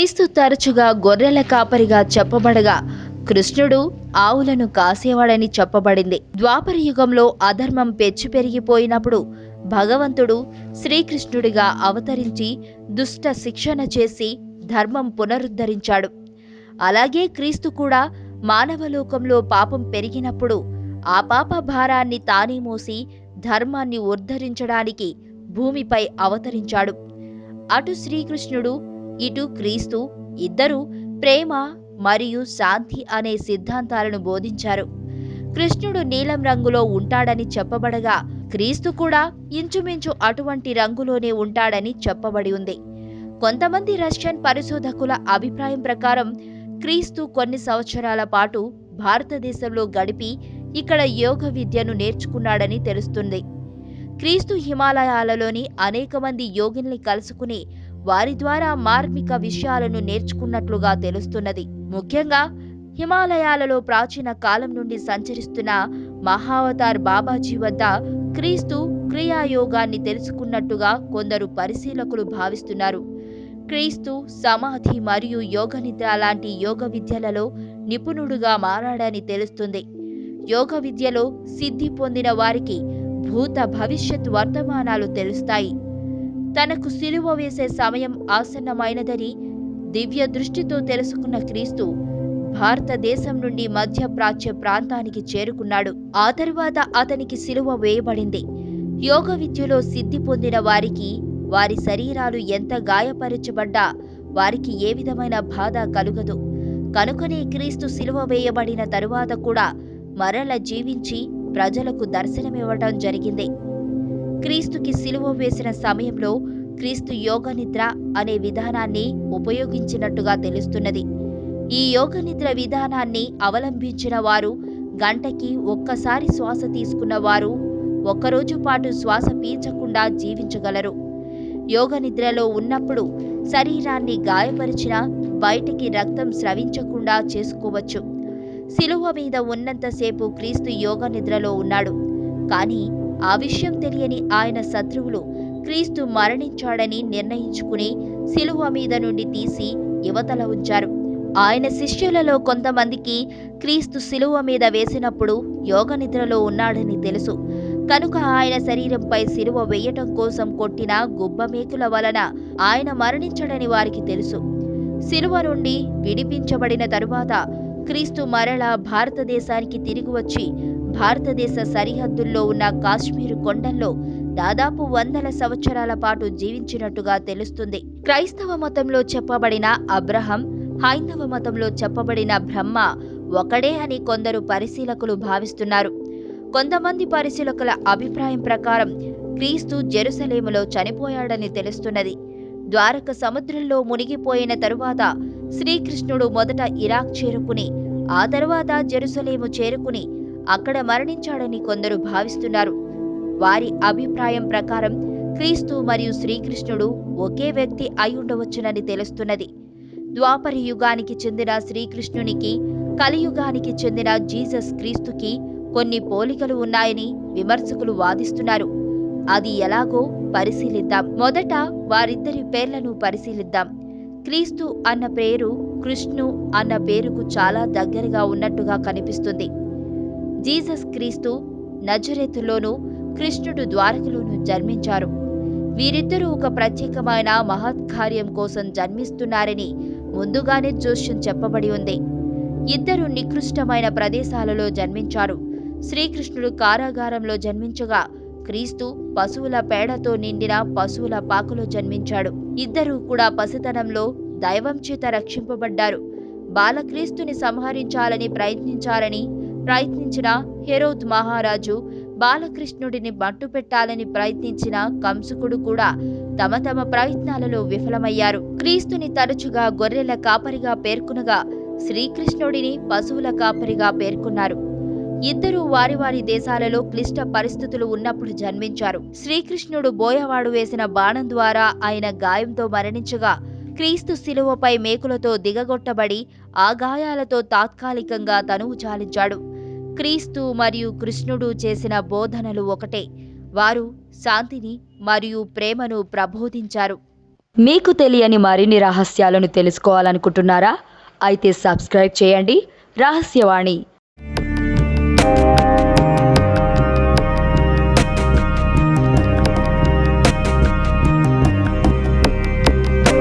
క్రీస్తు తరచుగా గొర్రెల కాపరిగా చెప్పబడగా కృష్ణుడు ఆవులను కాసేవాడని చెప్పబడింది. ద్వాపర యుగంలో అధర్మం పెచ్చు పెరిగిపోయినప్పుడు భగవంతుడు శ్రీకృష్ణుడిగా అవతరించి దుష్ట శిక్షణ చేసి ధర్మం పునరుద్ధరించాడు. అలాగే క్రీస్తు కూడా మానవలోకంలో పాపం పెరిగినప్పుడు ఆ పాప భారాన్ని తానే మోసి ధర్మాన్ని ఉద్ధరించడానికి భూమిపై అవతరించాడు. అటు శ్రీకృష్ణుడు ఇటు క్రీస్తు ఇద్దరూ ప్రేమ మరియు శాంతి అనే సిద్ధాంతాలను బోధించారు. కృష్ణుడు నీలం రంగులో ఉంటాడని చెప్పబడగా క్రీస్తు కూడా ఇంచుమించు అటువంటి రంగులోనే ఉంటాడని చెప్పబడి ఉంది. కొంతమంది రష్యన్ పరిశోధకుల అభిప్రాయం ప్రకారం క్రీస్తు కొన్ని సంవత్సరాల పాటు భారతదేశంలో గడిపి ఇక్కడ యోగ విద్యను నేర్చుకున్నాడని తెలుస్తుంది. క్రీస్తు హిమాలయాలలోని అనేక మంది యోగిల్ని కలుసుకుని వారి ద్వారా మార్మిక విషయాలను నేర్చుకున్నట్లుగా తెలుస్తున్నది. ముఖ్యంగా హిమాలయాలలో ప్రాచీన కాలం నుండి సంచరిస్తున్న మహావతార్ బాబాజీ వద్ద క్రీస్తు క్రియాయోగాన్ని తెలుసుకున్నట్టుగా కొందరు పరిశీలకులు భావిస్తున్నారు. క్రీస్తు సమాధి మరియు యోగ నిద్ర లాంటి యోగ విద్యలలో నిపుణుడుగా మారాడని తెలుస్తుంది. యోగ విద్యలో సిద్ధి పొందిన వారికి భూత భవిష్యత్ వర్తమానాలు తెలుస్తాయి. తనకు సిలువ వేసే సమయం ఆసన్నమైనదని దివ్య దృష్టితో తెలుసుకున్న క్రీస్తు భారతదేశం నుండి మధ్య ప్రాచ్య ప్రాంతానికి చేరుకున్నాడు. ఆ తరువాత అతనికి సిలువ వేయబడింది. యోగ విద్యలో సిద్ధి పొందిన వారికి వారి శరీరాలు ఎంత గాయపరచబడ్డా వారికి ఏ విధమైన బాధ కలుగదు. కనుకనే క్రీస్తు సిలువ వేయబడిన తరువాత కూడా మరల జీవించి ప్రజలకు దర్శనమివ్వటం జరిగింది. క్రీస్తుకి సిలువ వేసిన సమయంలో క్రీస్తు యోగ నిద్ర అనే విధానాన్ని ఉపయోగించినట్టుగా తెలుస్తున్నది. ఈ యోగ నిద్ర విధానాన్ని అవలంబించిన వారు గంటకి ఒక్కసారి శ్వాస తీసుకున్న వారు ఒక్కరోజు పాటు శ్వాస పీల్చకుండా జీవించగలరు. యోగ నిద్రలో ఉన్నప్పుడు శరీరాన్ని గాయపరిచిన బయటికి రక్తం స్రవించకుండా చేసుకోవచ్చు. శిలువ మీద ఉన్నంతసేపు క్రీస్తు యోగ నిద్రలో ఉన్నాడు. కానీ ఆ విషయం తెలియని ఆయన శత్రువులు క్రీస్తు మరణించాడని నిర్ణయించుకుని శిలువ మీద నుండి తీసి యువతల ఉంచారు. ఆయన శిష్యులలో కొంతమందికి క్రీస్తు శిలువ మీద వేసినప్పుడు యోగ నిద్రలో ఉన్నాడని తెలుసు. కనుక ఆయన శరీరంపై శిలువ వేయటం కోసం కొట్టిన గుబ్బమేకుల వలన ఆయన మరణించడని వారికి తెలుసు. శిలువ నుండి విడిపించబడిన తరువాత క్రీస్తు మరలా భారతదేశానికి తిరిగి వచ్చి భారతదేశ సరిహద్దుల్లో ఉన్న కాశ్మీరు కొండల్లో దాదాపు వందల సంవత్సరాల పాటు జీవించినట్టుగా తెలుస్తుంది. క్రైస్తవ మతంలో చెప్పబడిన అబ్రహం హైందవ మతంలో చెప్పబడిన బ్రహ్మ ఒకడే అని కొందరు పరిశీలకులు భావిస్తున్నారు. కొంతమంది పరిశీలకుల అభిప్రాయం ప్రకారం క్రీస్తు జెరుసలేములో చనిపోయాడని తెలుస్తున్నది. ద్వారక సముద్రంలో మునిగిపోయిన తరువాత శ్రీకృష్ణుడు మొదట ఇరాక్ చేరుకుని ఆ తరువాత జెరుసలేము చేరుకుని అక్కడ మరణించాడని కొందరు భావిస్తున్నారు. వారి అభిప్రాయం ప్రకారం క్రీస్తు మరియు శ్రీకృష్ణుడు ఒకే వ్యక్తి అయి ఉండవచ్చునని తెలుస్తున్నది. ద్వాపర యుగానికి చెందిన శ్రీకృష్ణునికి కలియుగానికి చెందిన జీసస్ క్రీస్తుకి కొన్ని పోలికలు ఉన్నాయని విమర్శకులు వాదిస్తున్నారు. అది ఎలాగో పరిశీలిద్దాం. మొదట వారిద్దరి పేర్లను పరిశీలిద్దాం. క్రీస్తు అన్న పేరు కృష్ణు అన్న పేరుకు చాలా దగ్గరగా ఉన్నట్టుగా కనిపిస్తుంది. జీసస్ క్రీస్తు నజరేతులోను కృష్ణుడు ద్వారకలోను జన్మించారు. వీరిద్దరూ ఒక ప్రత్యేకమైన మహత్కార్యం కోసం జన్మిస్తున్నారని ముందుగానే జోష్యం చెప్పబడి ఉంది. ఇద్దరు నికృష్టమైన ప్రదేశాలలో జన్మించారు. శ్రీకృష్ణుడు కారాగారంలో జన్మించగా క్రీస్తు పశువుల పేడతో నిండిన పశువుల పాకులో జన్మించాడు. ఇద్దరూ కూడా పసితనంలో దైవం చేత రక్షింపబడ్డారు. బాలక్రీస్తుని సంహరించాలని ప్రయత్నించారని ప్రయత్నించిన హెరోత్ మహారాజు బాలకృష్ణుడిని మట్టుపెట్టాలని ప్రయత్నించిన కంసుకుడు కూడా తమ తమ ప్రయత్నాలలో విఫలమయ్యారు. క్రీస్తుని తరచుగా గొర్రెల కాపరిగా పేర్కొనగా శ్రీకృష్ణుడిని పశువుల కాపరిగా పేర్కొన్నారు. ఇద్దరూ వారి వారి దేశాలలో క్లిష్ట పరిస్థితులు ఉన్నప్పుడు జన్మించారు. శ్రీకృష్ణుడు బోయవాడు వేసిన బాణం ద్వారా ఆయన గాయంతో మరణించగా క్రీస్తు శిలువపై మేకులతో దిగగొట్టబడి ఆ గాయాలతో తాత్కాలికంగా తనువు చాలించాడు క్రీస్తు మరియు కృష్ణుడు చేసిన బోధనలు ఒకటే. వారు శాంతిని మరియు ప్రేమను ప్రబోధించారు. మీకు తెలియని మరిన్ని రహస్యాలను తెలుసుకోవాలనుకుంటున్నారా? అయితే సబ్స్క్రైబ్ చేయండి. రహస్యవాణి.